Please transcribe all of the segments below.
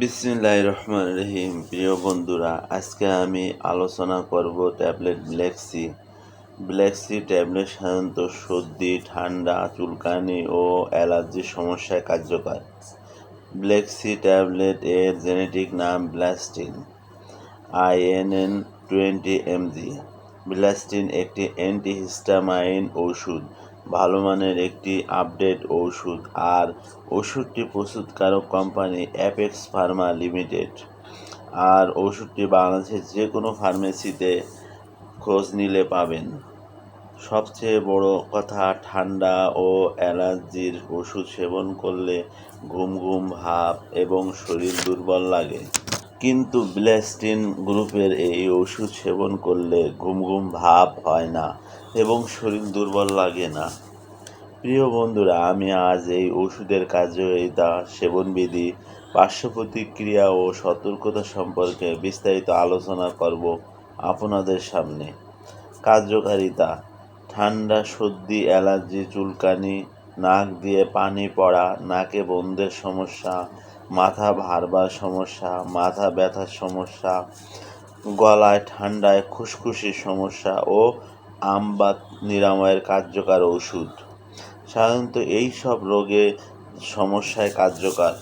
বিসমিল্লাহ রহমান রহিম প্রিয় বন্ধুরা, আজকে আমি আলোচনা করব ট্যাবলেট ব্ল্যাকসি ব্ল্যাকসি ট্যাবলেট সাধারণত সর্দি, ঠান্ডা, চুলকানি ও অ্যালার্জির সমস্যায় কার্যকর। ব্ল্যাকসি ট্যাবলেট এর জেনেটিক নাম blastin INN twenty mg blastin একটি অ্যান্টিহিস্টামাইন ওষুধ ভালো মানের একটি আপডেট ওষুধ আর ওষুধটি প্রস্তুতকারক কোম্পানি অ্যাপেক্স ফার্মা লিমিটেড। আর ওষুধটি বাংলাদেশের যে কোনো ফার্মেসিতে খোঁজ নিলে পাবেন। সবচেয়ে বড় কথা, ঠান্ডা ও অ্যালার্জির ওষুধ সেবন করলে ঘুম ঘুম ভাব এবং শরীর দুর্বল লাগে। কিন্তু ব্লাস্টিন গ্রুপের এই ওষুধ সেবন করলে ঘুম ঘুম ভাব হয় না এবং শরীর দুর্বল লাগে না। প্রিয় বন্ধুরা, আমি আজ এই ওষুধের কার্যকারিতা সেবনবিধি পার্শ্ব প্রতিক্রিয়া ও সতর্কতা সম্পর্কে বিস্তারিত আলোচনা করব আপনাদের সামনে। কার্যকারিতা, ঠান্ডা, সর্দি, অ্যালার্জি, চুলকানি, নাক দিয়ে পানি পড়া, নাকে বন্ধের সমস্যা মাথা ভারবার সমস্যা, মাথা ব্যথার সমস্যা, গলায় ঠান্ডায় খুসখুসির সমস্যা ও আমবাত নিরাময়ের কার্যকর ওষুধ। সাধারণত এই সব রোগে সমস্যায় কার্যকর।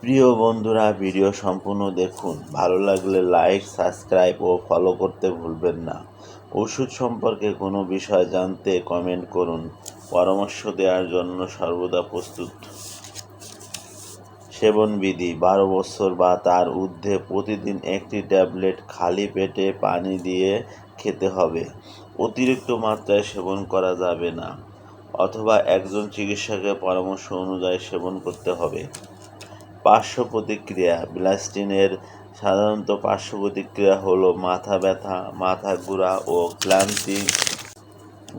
প্রিয় বন্ধুরা, ভিডিও সম্পূর্ণ দেখুন। ভালো লাগলে লাইক, সাবস্ক্রাইব ও ফলো করতে ভুলবেন না। ওষুধ সম্পর্কে কোনো বিষয় জানতে কমেন্ট করুন। পরামর্শ দেওয়ার জন্য সর্বদা প্রস্তুত। সেবনবিধি, বারো বছর বা তার ঊর্ধ্বে প্রতিদিন একটি ট্যাবলেট খালি পেটে পানি দিয়ে খেতে হবে। অতিরিক্ত মাত্রায় সেবন করা যাবে না, অথবা একজন চিকিৎসকের পরামর্শ অনুযায়ী সেবন করতে হবে। পার্শ্ব প্রতিক্রিয়া, ব্লাস্টিনের সাধারণত পার্শ্ব প্রতিক্রিয়া হলো মাথা ব্যথা, মাথা ঘোরা ও ক্লান্তি।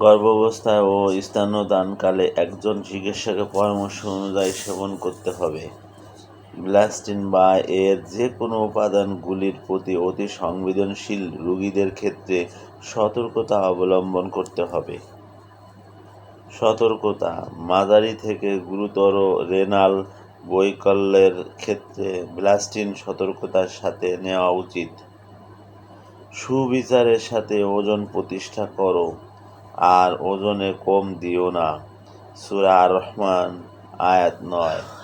গর্ভাবস্থায় ও স্তন্যদানকালে একজন চিকিৎসকের পরামর্শ অনুযায়ী সেবন করতে হবে। ব্লাস্টিন বা এর যে কোনো উপাদানগুলির প্রতি অতি সংবেদনশীল রোগীদের ক্ষেত্রে সতর্কতা অবলম্বন করতে হবে। সতর্কতা মাঝারি থেকে গুরুতর রেনাল বৈকল্যের ক্ষেত্রে ব্লাস্টিন সতর্কতার সাথে নেওয়া উচিত। সুবিচারের সাথে ওজন প্রতিষ্ঠা করো আর ওজনে কম দিও না। সুরা রহমান আয়াত নয়।